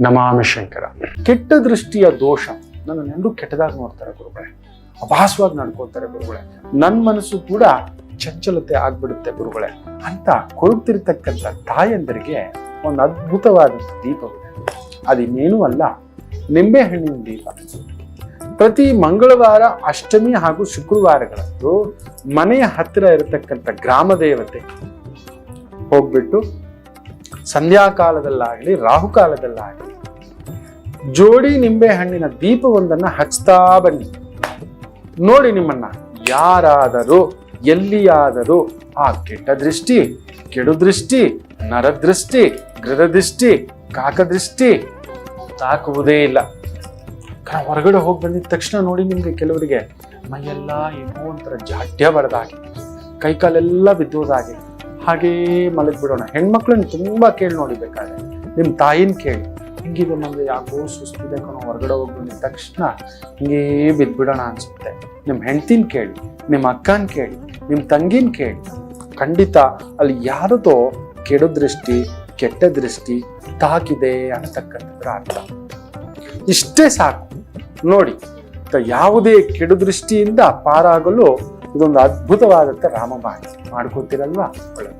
ನಮಾಮಿ ಶಂಕರ ಕೆಟ್ಟ ದೃಷ್ಟಿಯ ದೋಷ ನನ್ನ ಎಲ್ಲರೂ ಕೆಟ್ಟದಾಗಿ ನೋಡ್ತಾರೆ ಗುರುಗಳೇ. ಅಭಾಸವಾಗಿ ನಡ್ಕೋತಾರೆ ಗುರುಗಳೇ. ನನ್ನ ಮನಸ್ಸು ಕೂಡ ಚಂಚಲತೆ ಆಗ್ಬಿಡುತ್ತೆ ಗುರುಗಳೇ. ಅಂತ ಕೊಡುತ್ತಿರ್ತಕ್ಕಂಥ ತಾಯಂದರಿಗೆ ಒಂದು ಅದ್ಭುತವಾದಂಥ ದೀಪವಿದೆ. ಅದಿನ್ನೇನೂ ಅಲ್ಲ ನಿಂಬೆಹಣ್ಣಿನ ದೀಪ. ಪ್ರತಿ ಮಂಗಳವಾರ ಅಷ್ಟಮಿ ಹಾಗೂ ಶುಕ್ರವಾರಗಳಂದು ಮನೆಯ ಹತ್ತಿರ ಇರತಕ್ಕಂಥ ಗ್ರಾಮ ದೇವತೆ ಹೋಗ್ಬಿಟ್ಟು ಸಂಧ್ಯಾಕಾಲದಲ್ಲಾಗಲಿ, ರಾಹುಕಾಲದಲ್ಲಾಗಲಿ, ಜೋಡಿ ನಿಂಬೆ ಹಣ್ಣಿನ ದೀಪವೊಂದನ್ನು ಹಚ್ತಾ ಬನ್ನಿ. ನೋಡಿ ನಿಮ್ಮನ್ನ, ಯಾರಾದರೂ, ಎಲ್ಲಿಯಾದರೂ, ಆ ಕೆಟ್ಟ ದೃಷ್ಟಿ, ಕೆಡು ದೃಷ್ಟಿ, ನರದೃಷ್ಟಿ, ಗೃಹದೃಷ್ಟಿ, ಕಾಕದೃಷ್ಟಿ, ತಾಕುವುದೇ ಇಲ್ಲ. ಹೊರಗಡೆ ಹೋಗಿ ಬಂದಿದ ತಕ್ಷಣ ನೋಡಿ ನಿಮಗೆ ಕೆಲವರಿಗೆ ಮೈಯೆಲ್ಲ ಏನೋ ಒಂಥರ ಜಾಡ್ಯ ಬರದಾಗಿ ಕೈಕಾಲೆಲ್ಲ ಬಿದ್ದೋದಾಗೆ. ಹಾಗೇ ಮಲಗಿಬಿಡೋಣ ಹೆಣ್ಮಕ್ಳನ್ನ ತುಂಬಾ ಕೇಳಿ ನೋಡಿಬೇಕಾದ್ರೆ ನಿಮ್ಮ ನಿಮ್ ತಾಯಿನ ಕೇಳಿ. ಹಿಂಗಿದೆ ನಮಗೆ ಯಾಕೋ ಸುಸ್ತಿದೆ ಕಣೋ, ಹೊರಗಡೆ ಹೋಗಿ ಬಂದಿದ ತಕ್ಷಣ ಹಿಂಗೇ ಬಿದ್ದುಬಿಡೋಣ ಅನ್ಸುತ್ತೆ. ನಿಮ್ಮ ಹೆಂಡ್ತಿನ ಕೇಳಿ ನಿಮ್ಮ ಅಕ್ಕನ ಕೇಳಿ ನಿಮ್ಮ ತಂಗಿನ ಕೇಳಿ. ಖಂಡಿತ ಅಲ್ಲಿ ಯಾರದೋ ಕೆಡ ದೃಷ್ಟಿ, ಕೆಟ್ಟ ದೃಷ್ಟಿ ತಾಕಿದೆ ಅಂತಕ್ಕಂಥದ್ರ ಅರ್ಥ ಇಷ್ಟೇ ಸಾಕು. ನೋಡಿ ಯಾವುದೇ ಕೆಡು ದೃಷ್ಟಿಯಿಂದ ಪಾರಾಗಲು ಇದೊಂದು ಅದ್ಭುತವಾದಂಥ ರಾಮಬಾಣ ಮಾಡ್ಕೋತೀರಲ್ವಾ ಒಳ್ಳೆ